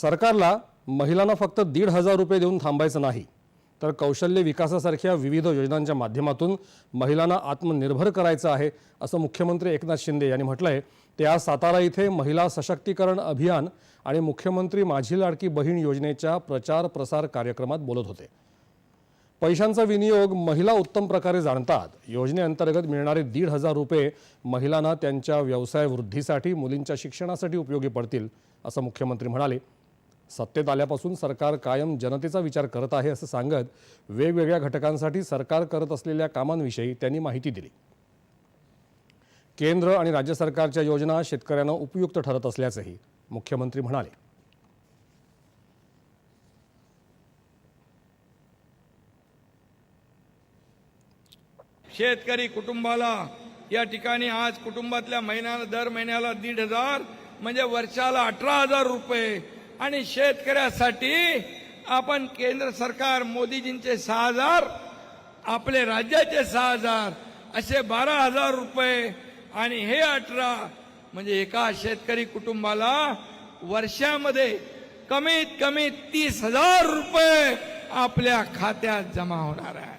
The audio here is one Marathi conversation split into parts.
सरकारला महिलांना फक्त दीड हजार रुपये देऊन थांबायचं नाही. तर कौशल्य विकासासारख्या विविध योजनांच्या माध्यमातून महिलांना आत्मनिर्भर करायचं आहे असं मुख्यमंत्री एकनाथ शिंदे यांनी म्हटलंय. ते आज सातारा इथे महिला सशक्तीकरण अभियान आणि मुख्यमंत्री माझी लाडकी बहीण योजनेच्या प्रचार प्रसार कार्यक्रमात बोलत होते. पैशांचा विनियोग महिला उत्तम प्रकारे जाणतात. योजनेअंतर्गत मिळणारे दीड हजार रुपये महिलांना त्यांच्या व्यवसाय वृद्धीसाठी मुलींच्या शिक्षणासाठी उपयोगी पडतील असं मुख्यमंत्री म्हणाले. सत्तेत आल्यापासून सरकार कायम जनतेचा विचार करत आहे असं सांगत वेगवेगळ्या घटकांसाठी सरकार करत असलेल्या कामांविषयी त्यांनी माहिती दिली. केंद्र आणि राज्य सरकारच्या योजना शेतकऱ्यांना उपयुक्त ठरत असल्याचंही मुख्यमंत्री म्हणाले. शेतकरी कुटुंबाला या ठिकाणी आज कुटुंबातल्या महिन्याला दर महिन्याला दीड हजार म्हणजे वर्षाला अठरा हजार रुपये आणि शेतकऱ्यासाठी आपण केंद्र सरकार मोदीजींचे सहा हजार आपले राज्याचे सहा हजार असे बारा हजार रुपये आणि हे अठरा म्हणजे एका शेतकरी कुटुंबाला वर्षामध्ये कमीत कमी तीस हजार रुपये आपल्या खात्यात जमा होणार आहे.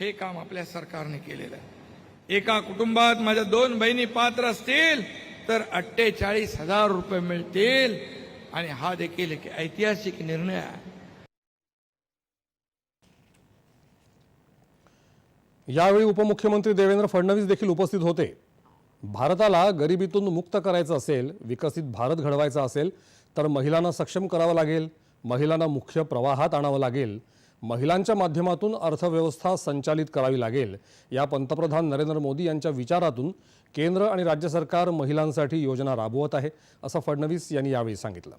हे काम आपल्या सरकारने केलेलं आहे. एका कुटुंबात माझ्या दोन बहिणी पात्र असतील तर अठ्ठेचाळीस हजार रुपये मिळतील. आणि हा देखील एक ऐतिहासिक निर्णय आहे. यावेळी उपमुख्यमंत्री देवेंद्र फडणवीस देखील उपस्थित होते. भारताला गरिबीतून मुक्त करायचं असेल विकसित भारत घडवायचा असेल तर महिलांना सक्षम करावं लागेल. महिलांना मुख्य प्रवाहात आणावं लागेल. महिलांच्या माध्यमातून अर्थव्यवस्था संचालित करावी लागेल. या पंतप्रधान नरेंद्र मोदी यांच्या विचारातून केंद्र आणि राज्य सरकार महिलांसाठी योजना राबवत आहे असं फडणवीस यांनी यावेळी सांगितलं.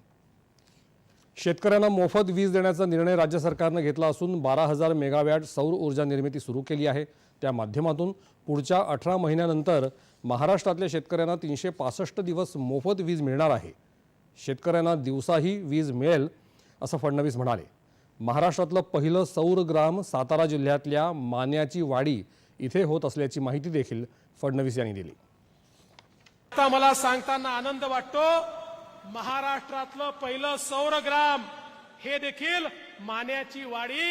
शेतकऱ्यांना मोफत वीज देण्याचा निर्णय राज्य सरकारनं घेतला असून बारा हजार मेगावॅट सौर ऊर्जा निर्मिती सुरू केली आहे. त्या माध्यमातून पुढच्या अठरा महिन्यानंतर महाराष्ट्रातल्या शेतकऱ्यांना तीनशे पासष्ट दिवस मोफत वीज मिळणार आहे. शेतकऱ्यांना दिवसाही वीज मिळेल असं फडणवीस म्हणाले. महाराष्ट्रातलं पहिलं सौर ग्राम सातारा जिल्ह्यातल्या मान्याची वाडी इथे होत असल्याची माहिती देखील फडणवीस यांनी दिली. आता मला सांगताना आनंद वाटतो महाराष्ट्रातलं पहिलं सौरग्राम हे देखील मान्याची वाडी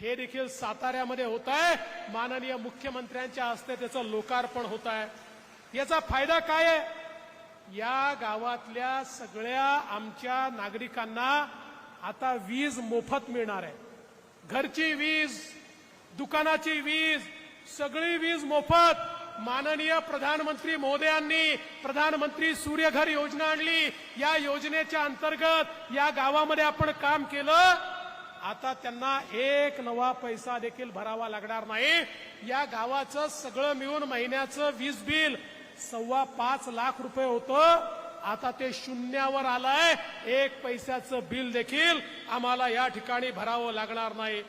हे देखील साताऱ्यामध्ये होत आहे माननीय मुख्यमंत्र्यांच्या हस्ते त्याचं लोकार्पण होत आहे याचा फायदा काय आहे? या गावातल्या सगळ्या आमच्या नागरिकांना आता वीज मोफत मिळणार आहे. घरची वीज दुकानाची वीज सगळी वीज मोफत. माननीय प्रधानमंत्री मोदयांनी प्रधानमंत्री सूर्यघर योजना आणली. या योजनेच्या अंतर्गत या गावामध्ये आपण काम केलं. आता त्यांना एक नवा पैसा देखील भरावा लागणार नाही. या गावाचं सगळं मिळून महिन्याचं वीज बिल सव्वा पाच लाख रुपये होतं. आता ते शून्यावर आलंय. एक पैशाचं बिल देखील आम्हाला या ठिकाणी भरावं लागणार नाही.